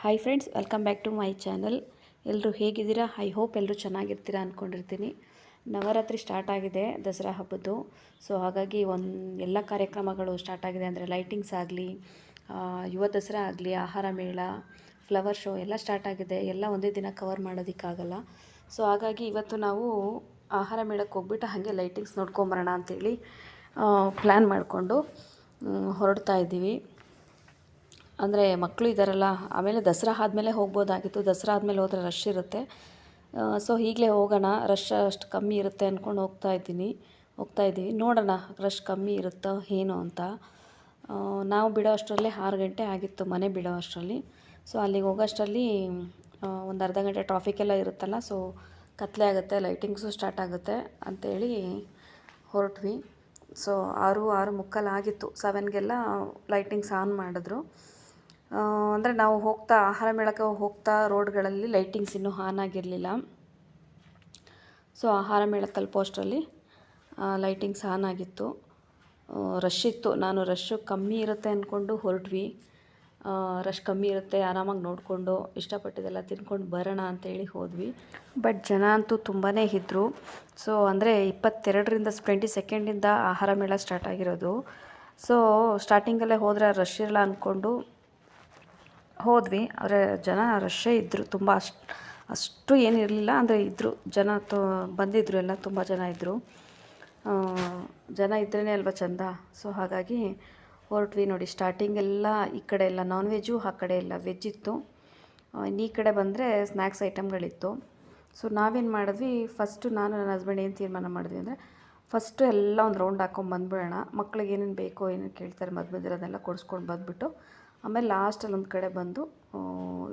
Hi friends welcome back to my channel ಎಲ್ಲರೂ ಹೇಗಿದ್ದೀರಾ? I hope ಎಲ್ಲರೂ ಚೆನ್ನಾಗಿರ್ತೀರಾ ಅಂದ್ಕೊಂಡಿರ್ತೀನಿ ನವರಾತ್ರಿ ಸ್ಟಾರ್ಟ್ ಆಗಿದೆ, ದಸರಾ ಹಬ್ಬದ್ದು. ಸೊ ಹಾಗಾಗಿ ಒಂದು ಎಲ್ಲ ಕಾರ್ಯಕ್ರಮಗಳು ಸ್ಟಾರ್ಟ್ ಆಗಿದೆ ಅಂದರೆ ಲೈಟಿಂಗ್ಸ್ ಆಗಲಿ ಯುವ ದಸರಾ ಆಗಲಿ, ಆಹಾರ ಮೇಳ ಫ್ಲವರ್ ಶೋ ಎಲ್ಲ ಸ್ಟಾರ್ಟ್ ಆಗಿದೆ. ಎಲ್ಲ ಒಂದೇ ದಿನ ಕವರ್ ಮಾಡೋದಕ್ಕಾಗಲ್ಲ. ಸೊ ಹಾಗಾಗಿ ಇವತ್ತು ನಾವು ಆಹಾರ ಮೇಳಕ್ಕೆ ಹೋಗ್ಬಿಟ್ಟು ಹಾಗೆ ಲೈಟಿಂಗ್ಸ್ ನೋಡ್ಕೊಂಬರೋಣ ಅಂಥೇಳಿ ಪ್ಲ್ಯಾನ್ ಮಾಡಿಕೊಂಡು ಹೊರಡ್ತಾ ಇದ್ದೀವಿ. ಅಂದರೆ ಮಕ್ಕಳು ಇದ್ದಾರಲ್ಲ, ಆಮೇಲೆ ದಸರಾ ಆದಮೇಲೆ ಹೋಗ್ಬೋದಾಗಿತ್ತು. ದಸರಾ ಆದಮೇಲೆ ಹೋದರೆ ರಶ್ ಇರುತ್ತೆ. ಸೊ ಈಗಲೇ ಹೋಗೋಣ ರಶ್ ಅಷ್ಟು ಕಮ್ಮಿ ಇರುತ್ತೆ ಅಂದ್ಕೊಂಡು ಹೋಗ್ತಾ ಇದ್ದೀನಿ. ಹೋಗ್ತಾ ಇದ್ದೀವಿ. ನೋಡೋಣ ರಶ್ ಕಮ್ಮಿ ಇರುತ್ತೋ ಏನು ಅಂತ. ನಾವು ಬಿಡೋ ಅಷ್ಟರಲ್ಲಿ ಆರು ಗಂಟೆ ಆಗಿತ್ತು ಮನೆ ಬಿಡೋ ಅಷ್ಟರಲ್ಲಿ. ಸೊ ಅಲ್ಲಿಗೆ ಹೋಗೋ ಅಷ್ಟರಲ್ಲಿ ಒಂದು ಅರ್ಧ ಗಂಟೆ ಟ್ರಾಫಿಕ್ ಎಲ್ಲ ಇರುತ್ತಲ್ಲ ಸೊ ಕತ್ಲೆ ಆಗುತ್ತೆ ಲೈಟಿಂಗ್ಸು ಸ್ಟಾರ್ಟ್ ಆಗುತ್ತೆ ಅಂಥೇಳಿ ಹೊರಟ್ವಿ. ಸೊ ಆರು ಆರು ಮುಕ್ಕಾಲು ಆಗಿತ್ತು. ಸೆವೆನ್ಗೆಲ್ಲ ಲೈಟಿಂಗ್ಸ್ ಆನ್ ಮಾಡಿದ್ರು. ಅಂದರೆ ನಾವು ಹೋಗ್ತಾ, ಆಹಾರ ಮೇಳಕ್ಕೆ ಹೋಗ್ತಾ ರೋಡ್ಗಳಲ್ಲಿ ಲೈಟಿಂಗ್ಸ್ ಇನ್ನೂ ಆನ್ ಆಗಿರಲಿಲ್ಲ. ಸೊ ಆಹಾರ ಮೇಳ ತಲುಪೋ ಅಷ್ಟರಲ್ಲಿ ಲೈಟಿಂಗ್ಸ್ ಆನ್ ಆಗಿತ್ತು. ರಶ್ ಇತ್ತು. ನಾನು ರಶ್ಶು ಕಮ್ಮಿ ಇರುತ್ತೆ ಅಂದ್ಕೊಂಡು ಹೊರಟ್ವಿ. ರಶ್ ಕಮ್ಮಿ ಇರುತ್ತೆ, ಆರಾಮಾಗಿ ನೋಡಿಕೊಂಡು, ಇಷ್ಟಪಟ್ಟಿದ್ದೆಲ್ಲ ತಿನ್ಕೊಂಡು ಬರೋಣ ಅಂತೇಳಿ ಹೋದ್ವಿ. ಬಟ್ ಜನ ಅಂತೂ ತುಂಬಾ ಇದ್ದರು ಸೊ ಅಂದರೆ ಇಪ್ಪತ್ತೆರಡರಿಂದ ಟ್ವೆಂಟಿ ಸೆಕೆಂಡಿಂದ ಆಹಾರ ಮೇಳ ಸ್ಟಾರ್ಟ್ ಆಗಿರೋದು. ಸೊ ಸ್ಟಾರ್ಟಿಂಗಲ್ಲೇ ಹೋದರೆ ರಶ್ ಇರಲ್ಲ ಅಂದ್ಕೊಂಡು ಹೋದ್ವಿ, ಆದರೆ ಜನ ರಶ್ಶೇ ಇದ್ದರು ತುಂಬ ಅಷ್ಟು ಅಷ್ಟು ಏನಿರಲಿಲ್ಲ ಅಂದರೆ ಇದ್ದರು ಜನ ತು ಬಂದಿದ್ದರು ಎಲ್ಲ, ತುಂಬ ಜನ ಇದ್ದರು ಜನ ಇದ್ರೇ ಅಲ್ವಾ ಚಂದ? ಸೊ ಹಾಗಾಗಿ ಹೊರಟ್ವಿ ನೋಡಿ. ಸ್ಟಾರ್ಟಿಂಗ್ ಎಲ್ಲ ಈ ಕಡೆ ಎಲ್ಲ ನಾನ್ ವೆಜ್ಜು ಆ ಕಡೆ ಎಲ್ಲ ವೆಜ್ ಇತ್ತು. ಇನ್ನು ಈ ಕಡೆ ಬಂದರೆ ಸ್ನ್ಯಾಕ್ಸ್ ಐಟಮ್ಗಳಿತ್ತು ಸೊ ನಾವೇನು ಮಾಡಿದ್ವಿ ಫಸ್ಟು ನಾನು, ನನ್ನ ಹಸ್ಬೆಂಡ್ ಏನು ತೀರ್ಮಾನ ಮಾಡಿದ್ವಿ ಅಂದರೆ ಫಸ್ಟು ಎಲ್ಲ ಒಂದು ರೌಂಡ್ ಹಾಕೊಂಡು ಬಂದ್ಬಿಡೋಣ. ಮಕ್ಳಿಗೆ ಏನೇನು ಬೇಕೋ, ಏನೇನು ಕೇಳ್ತಾರೆ ಮದುವೆ ಮದ್ದಿರೋದೆಲ್ಲ ಕೊಡಿಸ್ಕೊಂಡು ಬಂದುಬಿಟ್ಟು ಆಮೇಲೆ ಲಾಸ್ಟಲ್ಲಿ ಒಂದು ಕಡೆ ಬಂದು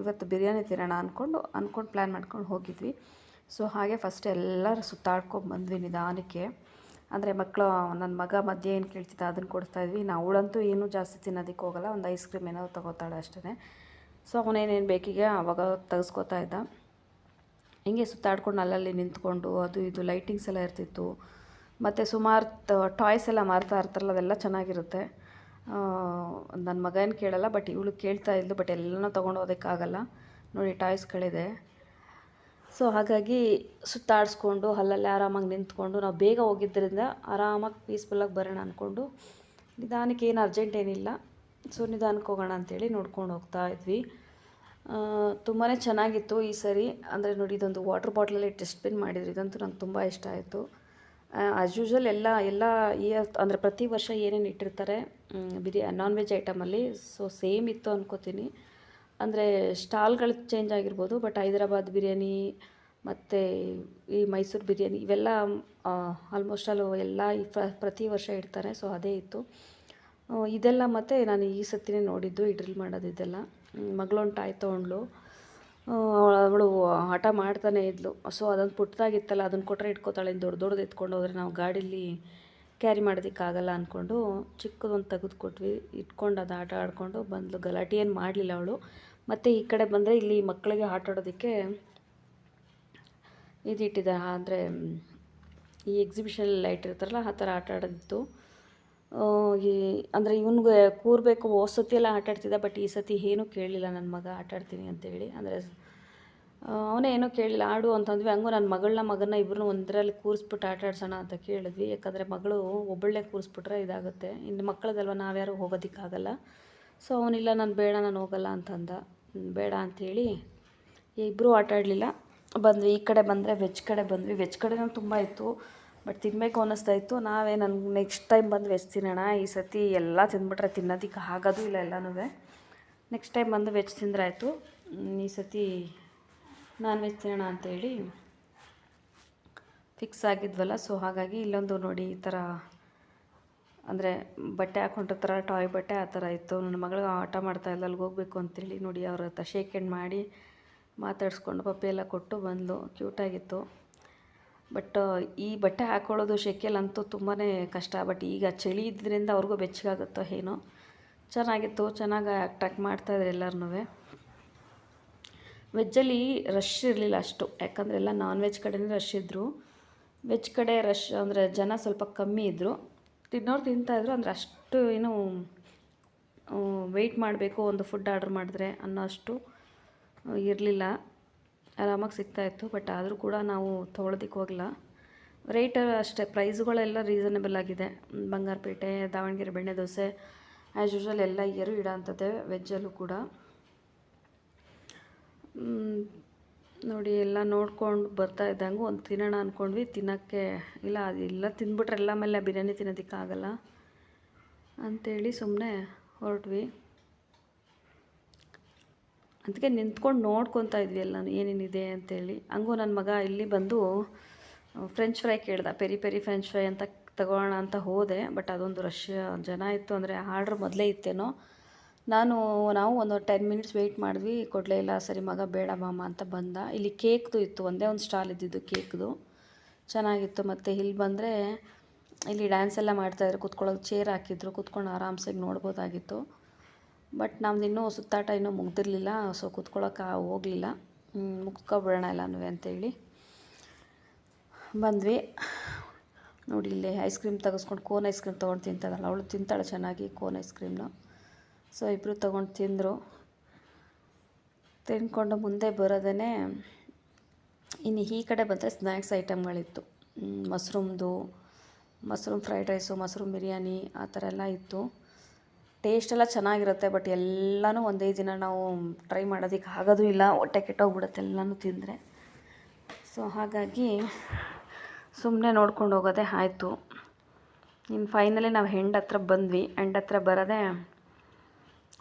ಇವತ್ತು ಬಿರಿಯಾನಿ ತಿನ್ನೋಣ ಅಂದ್ಕೊಂಡು ಅಂದ್ಕೊಂಡು ಪ್ಲ್ಯಾನ್ ಮಾಡ್ಕೊಂಡು ಹೋಗಿದ್ವಿ. ಸೊ ಹಾಗೆ ಫಸ್ಟ್ ಎಲ್ಲರೂ ಸುತ್ತಾಡ್ಕೊಂಡು ಬಂದ್ವಿ ನಿಧಾನಕ್ಕೆ. ಅಂದರೆ ಮಕ್ಕಳು ನನ್ನ ಮಗ ಮಧ್ಯೆ ಏನು ಕೇಳ್ತಿದ್ದ ಅದನ್ನು ಕೊಡ್ತಾ ಇದ್ವಿ. ನಾವು ಅವಳಂತೂ ಏನೂ ಜಾಸ್ತಿ ತಿನ್ನೋದಕ್ಕೆ ಹೋಗಲ್ಲ, ಒಂದು ಐಸ್ ಕ್ರೀಮ್ ಏನಾದ್ರು ತೊಗೋತಾಳೆ ಅಷ್ಟೇ ಸೊ ಅವನೇನೇನು ಬೇಕಿಗೆ ಅವಾಗ ತೆಗೆಸ್ಕೊತಾ ಇದ್ದ. ಹಿಂಗೆ ಸುತ್ತಾಡ್ಕೊಂಡು ಅಲ್ಲಲ್ಲಿ ನಿಂತ್ಕೊಂಡು, ಅದು ಇದು ಲೈಟಿಂಗ್ಸ್ ಎಲ್ಲ ಇರ್ತಿತ್ತು. ಮತ್ತು ಸುಮಾರು ಟಾಯ್ಸ್ ಎಲ್ಲ ಮಾರ್ತಾ ಇರ್ತಾರಲ್ಲ, ಅದೆಲ್ಲ ಚೆನ್ನಾಗಿರುತ್ತೆ. ನನ್ನ ಮಗ ಏನು ಕೇಳಲ್ಲ ಬಟ್ ಇವಳು ಕೇಳ್ತಾ ಇದ್ಲು ಬಟ್ ಎಲ್ಲನೂ ತೊಗೊಂಡು ಹೋಗೋದಕ್ಕಾಗಲ್ಲ. ನೋಡಿ ಟಾಯ್ಸ್ಗಳಿದೆ ಸೊ ಹಾಗಾಗಿ ಸುತ್ತಾಡಿಸ್ಕೊಂಡು, ಅಲ್ಲಲ್ಲೇ ಆರಾಮಾಗಿ ನಿಂತ್ಕೊಂಡು, ನಾವು ಬೇಗ ಹೋಗಿದ್ದರಿಂದ ಆರಾಮಾಗಿ ಪೀಸ್ಫುಲ್ಲಾಗಿ ಬರೋಣ ಅಂದ್ಕೊಂಡು ನಿಧಾನಕ್ಕೆ ಏನು ಅರ್ಜೆಂಟ್ ಏನಿಲ್ಲ. ಸೊ ನಿಧಾನಕ್ಕೆ ಹೋಗೋಣ ಅಂತೇಳಿ ನೋಡ್ಕೊಂಡು ಹೋಗ್ತಾ ಇದ್ವಿ. ತುಂಬಾ ಚೆನ್ನಾಗಿತ್ತು ಈ ಸರಿ. ಅಂದರೆ ನೋಡಿ, ಇದೊಂದು ವಾಟರ್ ಬಾಟ್ಲಲ್ಲಿ ಡಸ್ಟ್ಬಿನ್ ಮಾಡಿದ್ರು. ಇದಂತೂ ನಂಗೆ ತುಂಬ ಇಷ್ಟ ಆಯಿತು. ಆ್ಯಸ್ ಯೂಶ್ವಲ್ ಎಲ್ಲ ಎಲ್ಲ ಇಯರ್ ಅಂದರೆ ಪ್ರತಿ ವರ್ಷ ಏನೇನು ಇಟ್ಟಿರ್ತಾರೆ ಬಿರಿಯಾ ನಾನ್ ವೆಜ್ ಐಟಮಲ್ಲಿ ಸೊ ಸೇಮ್ ಇತ್ತು ಅಂದ್ಕೋತೀನಿ ಅಂದರೆ ಸ್ಟಾಲ್ಗಳು ಚೇಂಜ್ ಆಗಿರ್ಬೋದು ಬಟ್ ಹೈದರಾಬಾದ್ ಬಿರಿಯಾನಿ ಮತ್ತು ಈ ಮೈಸೂರು ಬಿರಿಯಾನಿ, ಇವೆಲ್ಲ ಆಲ್ಮೋಸ್ಟ್ ಆಲ್ ಎಲ್ಲ ಪ್ರತಿ ವರ್ಷ ಇಡ್ತಾರೆ ಸೊ ಅದೇ ಇತ್ತು. ಇದೆಲ್ಲ ಮತ್ತು ನಾನು ಈ ಸತಿನೇ ನೋಡಿದ್ದು ಇಡ್ರಿಲ್ ಡ್ರಿಲ್ ಮಾಡೋದು ಇದೆಲ್ಲ. ಮಗಳೊಂದು ಟಾಯ್ ತೊಗೊಂಡ್ಳು. ಅವಳು ಹಠ ಮಾಡ್ತಾನೆ ಇದ್ಲು. ಸೊ ಅದೊಂದು ಪುಟ್ಟದಾಗಿತ್ತಲ್ಲ ಅದನ್ನು ಕೊಟ್ಟರೆ ಇಟ್ಕೋತಾಳೆ. ದೊಡ್ಡ ದೊಡ್ಡದು ಎತ್ಕೊಂಡು ಹೋದರೆ ನಾವು ಗಾಡೀಲಿ ಕ್ಯಾರಿ ಮಾಡೋದಕ್ಕಾಗಲ್ಲ ಅಂದ್ಕೊಂಡು ಚಿಕ್ಕದೊಂದು ತೆಗೆದು ಕೊಟ್ವಿ ಇಟ್ಕೊಂಡು ಅದು ಆಟ ಆಡಿಕೊಂಡು ಬಂದಳು ಗಲಾಟೆ ಏನು ಮಾಡಲಿಲ್ಲ ಅವಳು. ಮತ್ತು ಈ ಕಡೆ ಬಂದರೆ ಇಲ್ಲಿ ಮಕ್ಕಳಿಗೆ ಆಟ ಆಡೋದಕ್ಕೆ ಇದಿಟ್ಟಿದ್ದಾರೆ. ಅಂದರೆ ಈ ಎಕ್ಸಿಬಿಷನ್ ಲೈಟ್ ಇರ್ತಾರಲ್ಲ, ಆ ಥರ ಆಟ ಆಡೋದಿತ್ತು. ಈ, ಅಂದರೆ ಇವನಿಗೆ ಕೂರಬೇಕು ಓ ಸತಿ ಎಲ್ಲ ಆಟಾಡ್ತಿದ್ದ ಬಟ್ ಈ ಸತಿ ಏನೂ ಕೇಳಲಿಲ್ಲ ನನ್ನ ಮಗ ಆಟಾಡ್ತೀನಿ ಅಂತೇಳಿ ಅಂದರೆ ಅವನೇ ಏನೂ ಕೇಳಿಲ್ಲ, ಆಡು ಅಂತಂದ್ವಿ ಹಂಗೂ ನನ್ನ ಮಗಳನ್ನ ಮಗನ ಇಬ್ಬರನ್ನೂ ಒಂದರಲ್ಲಿ ಕೂರಿಸ್ಬಿಟ್ಟು ಆಟಾಡ್ಸೋಣ ಅಂತ ಕೇಳಿದ್ವಿ. ಯಾಕಂದರೆ ಮಗಳು ಒಬ್ಬಳೇ ಕೂರಿಸ್ಬಿಟ್ರೆ ಇದಾಗುತ್ತೆ. ಇನ್ನು ಮಕ್ಕಳದಲ್ವ, ನಾವ್ಯಾರು ಹೋಗೋದಕ್ಕಾಗಲ್ಲ. ಸೊ ಅವನಿಲ್ಲ, ನಾನು ಬೇಡ, ನಾನು ಹೋಗಲ್ಲ ಅಂತಂದ. ಬೇಡ ಅಂಥೇಳಿ ಇಬ್ಬರೂ ಆಟಾಡಲಿಲ್ಲ ಬಂದ್ವಿ, ಈ ಕಡೆ ಬಂದರೆ ವೆಜ್ ಕಡೆ ಬಂದ್ವಿ. ವೆಜ್ ಕಡೆನೂ ತುಂಬ ಇತ್ತು. ಬಟ್ ತಿನ್ನಬೇಕು ಅನ್ನಿಸ್ತಾ ಇತ್ತು. ನಾವೇ ನನ್ಗೆ ನೆಕ್ಸ್ಟ್ ಟೈಮ್ ಬಂದು ವೆಜ್ ತಿನ್ನೋಣ. ಈ ಸತಿ ಎಲ್ಲ ತಿಂದ್ಬಿಟ್ರೆ ತಿನ್ನೋದಕ್ಕೆ ಆಗೋದು ಇಲ್ಲ ಎಲ್ಲನೂ ನೆಕ್ಸ್ಟ್ ಟೈಮ್ ಬಂದು ವೆಜ್ ತಿಂದ್ರಾಯ್ತು. ಆಯಿತು ಈ ಸತಿ ನಾನ್ ವೆಜ್ ತಿನ್ನೋಣ ಅಂತೇಳಿ ಫಿಕ್ಸ್ ಆಗಿದ್ವಲ್ಲ. ಸೊ ಹಾಗಾಗಿ ಇಲ್ಲೊಂದು ನೋಡಿ ಈ ಥರ ಅಂದರೆ ಬಟ್ಟೆ ಹಾಕೊಂಡಿರ್ತಾರ ಟಾಯ್ ಬಟ್ಟೆ ಆ ಥರ ಇತ್ತು. ನನ್ನ ಮಗಳು ಆಟ ಮಾಡ್ತಾ ಇಲ್ಲ ಅಲ್ಲಿಗೆ ಹೋಗ್ಬೇಕು ಅಂತೇಳಿ ನೋಡಿ ಅವ್ರ ಹತ್ರ ಶೇಕ್ ಮಾಡಿ ಮಾತಾಡಿಸ್ಕೊಂಡು ಪಪ್ಪಿ ಎಲ್ಲ ಕೊಟ್ಟು ಬಂದಳು ಕ್ಯೂಟಾಗಿತ್ತು ಬಟ್ ಈ ಬಟ್ಟೆ ಹಾಕ್ಕೊಳ್ಳೋದು ಶೆಕೆಲಂತೂ ತುಂಬಾ ಕಷ್ಟ. ಬಟ್ ಈಗ ಚಳಿ ಇದ್ದರಿಂದ ಅವ್ರಿಗೂ ಬೆಚ್ಚಗಾಗುತ್ತೋ ಏನೋ. ಚೆನ್ನಾಗಿತ್ತು, ಚೆನ್ನಾಗಿ ಅಟ್ರಾಕ್ಟ್ ಮಾಡ್ತಾಯಿದ್ರು ಎಲ್ಲರೂ ವೆಜ್ಜಲ್ಲಿ ರಶ್ ಇರಲಿಲ್ಲ ಅಷ್ಟು. ಯಾಕಂದರೆ ಎಲ್ಲ ನಾನ್ ವೆಜ್ ಕಡೆನೇ ರಶ್ ಇದ್ದರು ವೆಜ್ ಕಡೆ ರಶ್ ಅಂದರೆ ಜನ ಸ್ವಲ್ಪ ಕಮ್ಮಿ ಇದ್ದರು ತಿನ್ನೋರು ತಿಂತಾಯಿದ್ರು ಅಂದರೆ ಅಷ್ಟು ಏನು ವೆಯ್ಟ್ ಮಾಡಬೇಕು, ಒಂದು ಫುಡ್ ಆರ್ಡ್ರ್ ಮಾಡಿದ್ರೆ ಅನ್ನೋ ಅಷ್ಟು ಇರಲಿಲ್ಲ. ಆರಾಮಾಗಿ ಸಿಗ್ತಾಯಿತ್ತು, ಬಟ್ ಆದರೂ ಕೂಡ ನಾವು ತೊಗೊಳೋದಿಕ್ಕೆ ಹೋಗಲ್ಲ ರೇಟ್ ಅಷ್ಟೇ ಪ್ರೈಸ್ಗಳೆಲ್ಲ ರೀಸನಬಲ್ ಆಗಿದೆ. ಬಂಗಾರಪೇಟೆ, ದಾವಣಗೆರೆ ಬೆಣ್ಣೆ ದೋಸೆ ಆ್ಯಸ್ ಯೂಶ್ವಲ್ ಎಲ್ಲ ಇಯರು ಇಡೋಂಥದ್ದೇ ವೆಜ್ಜಲ್ಲೂ ಕೂಡ. ನೋಡಿ ಎಲ್ಲ ನೋಡ್ಕೊಂಡು ಬರ್ತಾ ಇದ್ದಂಗೆ ಒಂದು ತಿನ್ನೋಣ ಅಂದ್ಕೊಂಡ್ವಿ ತಿನ್ನೋಕ್ಕೆ ಇಲ್ಲ ಅದೆಲ್ಲ ತಿಂದ್ಬಿಟ್ರೆ ಎಲ್ಲ ಮೇಲೆ ಬಿರಿಯಾನಿ ತಿನ್ನೋದಕ್ಕಾಗಲ್ಲ ಅಂಥೇಳಿ ಸುಮ್ಮನೆ ಹೊರಟ್ವಿ. ಅದಕ್ಕೆ ನಿಂತ್ಕೊಂಡು ನೋಡ್ಕೊತಾ ಇದ್ವಿ ಎಲ್ಲನೂ, ಏನೇನಿದೆ ಅಂತೇಳಿ. ಹಂಗೂ ನನ್ನ ಮಗ ಇಲ್ಲಿ ಬಂದು ಫ್ರೆಂಚ್ ಫ್ರೈ ಕೇಳ್ದ. ಪೆರಿ ಪೆರಿ ಫ್ರೆಂಚ್ ಫ್ರೈ ಅಂತ ತಗೊಳ್ಳೋಣ ಅಂತ ಹೋದೆ ಬಟ್ ಅದೊಂದು ರಶ್ ಜನ ಇತ್ತು ಅಂದರೆ ಆರ್ಡ್ರ್ ಮೊದಲೇ ಇತ್ತೇನೋ. ನಾನು, ನಾವು ಒಂದು ಟೆನ್ ಮಿನಿಟ್ಸ್ ವೆಯ್ಟ್ ಮಾಡಿದ್ವಿ. ಕೊಡಲೇ ಇಲ್ಲ, ಸರಿ ಮಗ ಬೇಡ ಮಾಮ ಅಂತ ಬಂದ. ಇಲ್ಲಿ ಕೇಕ್ದು ಇತ್ತು, ಒಂದೇ ಒಂದು ಸ್ಟಾಲ್ ಇದ್ದಿದ್ದು ಕೇಕ್ದು. ಚೆನ್ನಾಗಿತ್ತು, ಮತ್ತು ಇಲ್ಲಿ ಬಂದರೆ ಇಲ್ಲಿ ಡ್ಯಾನ್ಸ್ ಎಲ್ಲ ಮಾಡ್ತಾಯಿದ್ರು ಕುತ್ಕೊಳ್ಳೋಕೆ ಚೇರ್ ಹಾಕಿದ್ರು, ಕುತ್ಕೊಂಡು ಆರಾಮ್ಸಾಗಿ ನೋಡ್ಬೋದಾಗಿತ್ತು. ಬಟ್ ನಮ್ದು ಇನ್ನೂ ಸುತ್ತಾಟ ಇನ್ನೂ ಮುಗ್ದಿರಲಿಲ್ಲ ಸೊ ಕೂತ್ಕೊಳ್ಳೋಕೆ ಹೋಗಲಿಲ್ಲ. ಮುಗ್ಕೊಬಿಡೋಣ ಎಲ್ಲನೂ ಅಂತೇಳಿ. ಬಂದ್ವಿ. ನೋಡಿ ಇಲ್ಲಿ ಐಸ್ ಕ್ರೀಮ್ ತೆಗೆಸ್ಕೊಂಡು ಕೋನ್ ಐಸ್ ಕ್ರೀಮ್ ತೊಗೊಂಡು ತಿಂತಾಳಲ್ಲ, ಅವಳು ತಿಂತಾಳೆ ಚೆನ್ನಾಗಿ ಕೋನ್ ಐಸ್ ಕ್ರೀಮ್ನ ಸೊ ಇಬ್ಬರು ತೊಗೊಂಡು ತಿಂದರು. ತಿಂದ್ಕೊಂಡು ಮುಂದೆ ಬರೋದೇ ಇನ್ನು ಈ ಕಡೆ ಬಂದರೆ ಸ್ನ್ಯಾಕ್ಸ್ ಐಟಮ್ಗಳಿತ್ತು ಮಶ್ರೂಮ್ದು mushroom fried rice mushroom biryani, ಆ ಥರ ಎಲ್ಲ ಇತ್ತು. ಟೇಸ್ಟ್ ಎಲ್ಲ ಚೆನ್ನಾಗಿರುತ್ತೆ, ಬಟ್ ಎಲ್ಲನೂ ಒಂದೇ ದಿನ ನಾವು ಟ್ರೈ ಮಾಡೋದಕ್ಕೆ ಆಗೋದು ಇಲ್ಲ. ಹೊಟ್ಟೆ ಕೆಟ್ಟೋಗ್ಬಿಡುತ್ತೆ ಎಲ್ಲನೂ ತಿಂದರೆ. ಸೊ ಹಾಗಾಗಿ ಸುಮ್ಮನೆ ನೋಡ್ಕೊಂಡು ಹೋಗೋದೇ ಆಯಿತು. ಇನ್ನು ಫೈನಲಿ ನಾವು ಹೆಂಡ್ ಹತ್ರ ಬಂದ್ವಿ. ಹೆಂಡ ಹತ್ರ ಬರೋದೇ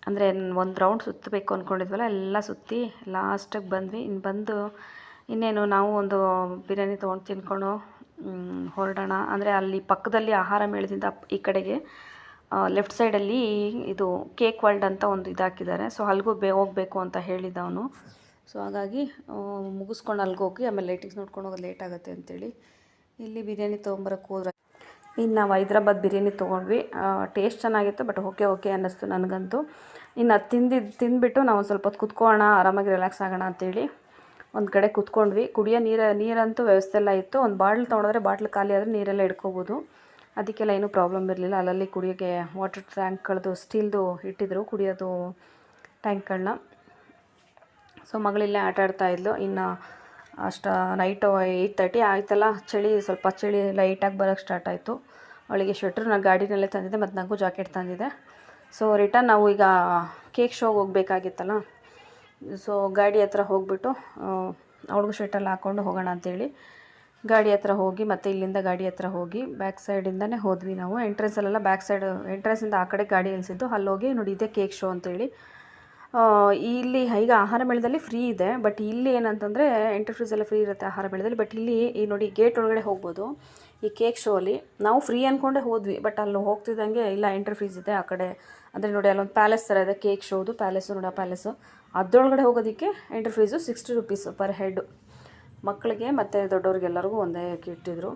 ಅಂದರೆ ಒಂದು ರೌಂಡ್ ಸುತ್ತಬೇಕು ಅಂದ್ಕೊಂಡಿದ್ವಲ್ಲ ಎಲ್ಲ ಸುತ್ತಿ ಲಾಸ್ಟಿಗೆ ಬಂದ್ವಿ. ಇನ್ನು ಬಂದು ಇನ್ನೇನು ನಾವು ಒಂದು ಬಿರಿಯಾನಿ ತೊಗೊಂಡು ತಿನ್ಕೊಂಡು ಹೊರಡೋಣ. ಅಂದರೆ ಅಲ್ಲಿ ಪಕ್ಕದಲ್ಲಿ ಆಹಾರ ಮೇಳದಿಂದ ಈ ಕಡೆಗೆ ಲೆಫ್ಟ್ ಸೈಡಲ್ಲಿ ಇದು ಕೇಕ್ ವರ್ಲ್ಡ್ ಅಂತ ಒಂದು ಇದಾಕಿದ್ದಾರೆ ಸೊ ಅಲ್ಲಿಗೂ ಬೇ ಹೋಗಬೇಕು ಅಂತ ಹೇಳಿದ್ದ ಅವನು. ಸೊ ಹಾಗಾಗಿ ಮುಗಿಸ್ಕೊಂಡು ಅಲ್ಲಿಗೆ ಹೋಗಿ, ಆಮೇಲೆ ಲೈಟಿಂಗ್ಸ್ ನೋಡ್ಕೊಂಡು ಹೋಗೋದು ಲೇಟ್ ಆಗುತ್ತೆ ಅಂತೇಳಿ ಇಲ್ಲಿ ಬಿರಿಯಾನಿ ತೊಗೊಂಬರಕ್ಕೆ ಹೋದ್ರೆ. ಇನ್ನು ನಾವು ಹೈದ್ರಾಬಾದ್ ಬಿರಿಯಾನಿ ತೊಗೊಂಡ್ವಿ. ಟೇಸ್ಟ್ ಚೆನ್ನಾಗಿತ್ತು ಬಟ್ ಓಕೆ ಓಕೆ ಅನ್ನಿಸ್ತು ನನಗಂತೂ. ಇನ್ನು ಅದು ತಿಂದಿದ್ದು ತಿಂದುಬಿಟ್ಟು ನಾವು ಸ್ವಲ್ಪ ಹೊತ್ತು ಕುತ್ಕೋಣ ಆರಾಮಾಗಿ ರಿಲ್ಯಾಕ್ಸ್ ಆಗೋಣ ಅಂತೇಳಿ ಒಂದು ಕಡೆ ಕುತ್ಕೊಂಡ್ವಿ. ಕುಡಿಯೋ ನೀರು ನೀರಂತೂ ವ್ಯವಸ್ಥೆ ಎಲ್ಲ ಇತ್ತು. ಒಂದು ಬಾಟ್ಲ್ ತೊಗೊಂಡ್ರೆ ಬಾಟ್ಲ್ ಖಾಲಿ ಆದರೆ ನೀರೆಲ್ಲ ಇಡ್ಕೋಬೋದು ಅದಕ್ಕೆಲ್ಲ ಏನೂ ಪ್ರಾಬ್ಲಮ್ ಇರಲಿಲ್ಲ. ಅಲ್ಲಲ್ಲಿ ಕುಡಿಯೋಕ್ಕೆ ವಾಟರ್ ಟ್ಯಾಂಕ್ಗಳದ್ದು ಸ್ಟೀಲ್ದು ಇಟ್ಟಿದ್ದರು ಕುಡಿಯೋದು ಟ್ಯಾಂಕ್ಗಳನ್ನ ಸೊ ಮಗಳಿಲ್ಲೇ ಆಟ ಆಡ್ತಾ ಇದ್ಲು. ಇನ್ನು, ಅಷ್ಟು ನೈಟು ಏಯ್ಟ್ ತರ್ಟಿ ಆಯ್ತಲ್ಲ. ಚಳಿ, ಸ್ವಲ್ಪ ಚಳಿ ಲೈಟಾಗಿ ಬರೋಕ್ಕೆ ಸ್ಟಾರ್ಟ್ ಆಯಿತು. ಅವಳಿಗೆ ಸ್ವೆಟ್ರ್ ನಾನು ಗಾಡಿನಲ್ಲೇ ತಂದಿದ್ದೆ, ಮತ್ತು ನನಗೂ ಜಾಕೆಟ್ ತಂದಿದ್ದೆ. ಸೊ ರಿಟರ್ನ್ ನಾವು ಈಗ ಕೇಕ್ ಶೋಗೆ ಹೋಗಬೇಕಾಗಿತ್ತಲ್ಲ. ಸೊ ಗಾಡಿ ಹತ್ರ ಹೋಗ್ಬಿಟ್ಟು ಅವಳಿಗೂ ಶ್ವೆಟ್ರಲ್ಲಿ ಹಾಕ್ಕೊಂಡು ಹೋಗೋಣ ಅಂತೇಳಿ. ಗಾಡಿ ಹತ್ರ ಹೋಗಿ, ಮತ್ತು ಇಲ್ಲಿಂದ ಗಾಡಿ ಹತ್ರ ಹೋಗಿ ಬ್ಯಾಕ್ ಸೈಡಿಂದನೇ ಹೋದ್ವಿ ನಾವು. ಎಂಟ್ರೆನ್ಸಲ್ಲೆಲ್ಲ ಬ್ಯಾಕ್ ಸೈಡ್ ಎಂಟ್ರೆನ್ಸಿಂದ ಆ ಕಡೆ ಗಾಡಿ ನಿಲ್ಲಿಸಿದ್ದು ಅಲ್ಲೋಗಿ ನೋಡಿ, ಇದೆ ಕೇಕ್ ಶೋ ಅಂತೇಳಿ ಇಲ್ಲಿ ಈಗ ಆಹಾರ ಮೇಳದಲ್ಲಿ ಫ್ರೀ ಇದೆ ಬಟ್ ಇಲ್ಲಿ ಏನಂತಂದರೆ ಎಂಟ್ರಿ ಫೀಸ್ ಎಲ್ಲ ಫ್ರೀ ಇರುತ್ತೆ ಆಹಾರ ಮೇಳದಲ್ಲಿ. ಬಟ್ ಇಲ್ಲಿ ಈ ನೋಡಿ ಗೇಟ್ ಒಳಗಡೆ ಹೋಗ್ಬೋದು. ಈ ಕೇಕ್ ಶೋ ಅಲ್ಲಿ ನಾವು ಫ್ರೀ ಅಂದ್ಕೊಂಡೆ ಹೋದ್ವಿ ಬಟ್ ಅಲ್ಲಿ ಹೋಗ್ತಿದ್ದಂಗೆ ಇಲ್ಲ ಎಂಟ್ರಿ ಫೀಸ್ ಇದೆ ಆ ಕಡೆ. ಅಂದರೆ ನೋಡಿ, ಅಲ್ಲೊಂದು ಪ್ಯಾಲೇಸ್ ಥರ ಇದೆ ಕೇಕ್ ಶೋದು ಪ್ಯಾಲೇಸು ನೋಡಿ ಆ ಪ್ಯಾಲೇಸು ಅದರೊಳಗಡೆ ಹೋಗೋದಕ್ಕೆ entry fees sixty rupees per head ಮಕ್ಕಳಿಗೆ ಮತ್ತು ದೊಡ್ಡವ್ರಿಗೆಲ್ಲರಿಗೂ ಒಂದೇ ಇಟ್ಟಿದ್ರು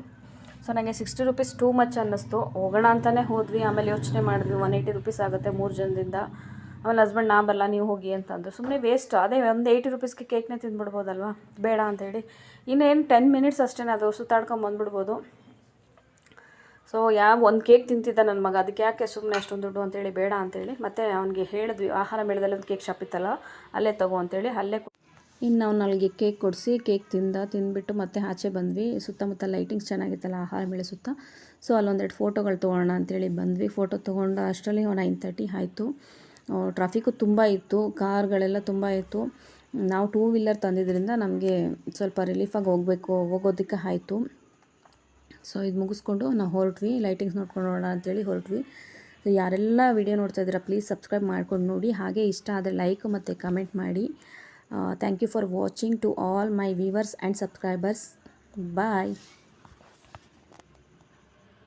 ಸೊ ನನಗೆ ಸಿಕ್ಸ್ಟಿ ರುಪೀಸ್ ಟೂ ಮಚ್ ಅನ್ನಿಸ್ತು. ಹೋಗೋಣ ಅಂತಲೇ ಹೋದ್ವಿ. ಆಮೇಲೆ ಯೋಚನೆ ಮಾಡಿದ್ವಿ ಒನ್ ಏಯ್ಟಿ ರುಪೀಸ್ ಆಗುತ್ತೆ ಮೂರು ಜನದಿಂದ. ಆಮೇಲೆ ಹಸ್ಬೆಂಡ್ ನಾ ಬರಲ್ಲ ನೀವು ಹೋಗಿ ಅಂತಂದರು ಸುಮ್ಮನೆ ವೇಸ್ಟ್ ಅದೇ ಒಂದು ಏಯ್ಟಿ ರುಪೀಸ್ಗೆ ಕೇಕ್ನೇ ತಿಂದ್ಬಿಡ್ಬೋದಲ್ವಾ? ಬೇಡ ಅಂತೇಳಿ ಇನ್ನೇನು ಟೆನ್ ಮಿನಿಟ್ಸ್ ಅಷ್ಟೇ ಅದು ಸುತ್ತಾಡ್ಕೊಂಡು ಬಂದ್ಬಿಡ್ಬೋದು. ಸೊ ಯಾವ ಒಂದು ಕೇಕ್ ತಿಂತಿದ್ದ ನನ್ನ ಮಗ. ಅದಕ್ಕೆ ಯಾಕೆ ಸುಮ್ಮನೆ ಅಷ್ಟೊಂದು ದುಡ್ಡು ಅಂತೇಳಿ ಬೇಡ ಅಂತೇಳಿ ಮತ್ತು ಅವನಿಗೆ ಹೇಳಿದ್ವಿ, ಆಹಾರ ಮೇಳದಲ್ಲಿ ಒಂದು ಕೇಕ್ ಶಾಪ್ ಇತ್ತಲ್ಲ, ಅಲ್ಲೇ ತಗೋ ಅಂತೇಳಿ ಅಲ್ಲೇ ಇನ್ನು ನಾವು ಅಲ್ಲಿಗೆ ಕೇಕ್ ಕೊಡಿಸಿ, ಕೇಕ್ ತಿಂದ, ತಿಂದ್ಬಿಟ್ಟು ಮತ್ತೆ ಆಚೆ ಬಂದ್ವಿ. ಸುತ್ತಮುತ್ತ ಲೈಟಿಂಗ್ಸ್ ಚೆನ್ನಾಗಿತ್ತಲ್ಲ, ಆಹಾರ ಮೇಲೆ ಸುತ್ತ. ಸೊ ಅಲ್ಲೊಂದೆರಡು ಫೋಟೋಗಳು ತೊಗೊಳ್ಳೋಣ ಅಂತೇಳಿ ಬಂದ್ವಿ. ಫೋಟೋ ತೊಗೊಂಡು ಅಷ್ಟರಲ್ಲಿ ನೈನ್ ತರ್ಟಿ ಆಯಿತು. ಟ್ರಾಫಿಕ್ಕು ತುಂಬ ಇತ್ತು, ಕಾರ್ಗಳೆಲ್ಲ ತುಂಬ ಇತ್ತು. ನಾವು ಟೂ ವೀಲರ್ ತಂದಿದ್ದರಿಂದ ನಮಗೆ ಸ್ವಲ್ಪ ರಿಲೀಫಾಗಿ ಹೋಗಬೇಕು, ಹೋಗೋದಕ್ಕೆ ಆಯಿತು. ಸೊ ಇದು ಮುಗಿಸ್ಕೊಂಡು ನಾವು ಹೊರಟ್ವಿ. ಲೈಟಿಂಗ್ಸ್ ನೋಡ್ಕೊಂಡು ನೋಡೋಣ ಅಂತೇಳಿ ಹೊರಟ್ವಿ. ಸೊ ಯಾರೆಲ್ಲ ವಿಡಿಯೋ ನೋಡ್ತಾ ಇದ್ದೀರಾ ಪ್ಲೀಸ್ ಸಬ್ಸ್ಕ್ರೈಬ್ ಮಾಡ್ಕೊಂಡು ನೋಡಿ. ಹಾಗೆ ಇಷ್ಟ ಆದರೆ ಲೈಕ್ ಮತ್ತು ಕಮೆಂಟ್ ಮಾಡಿ. Uh, thank you for watching to all my viewers and subscribers. Bye.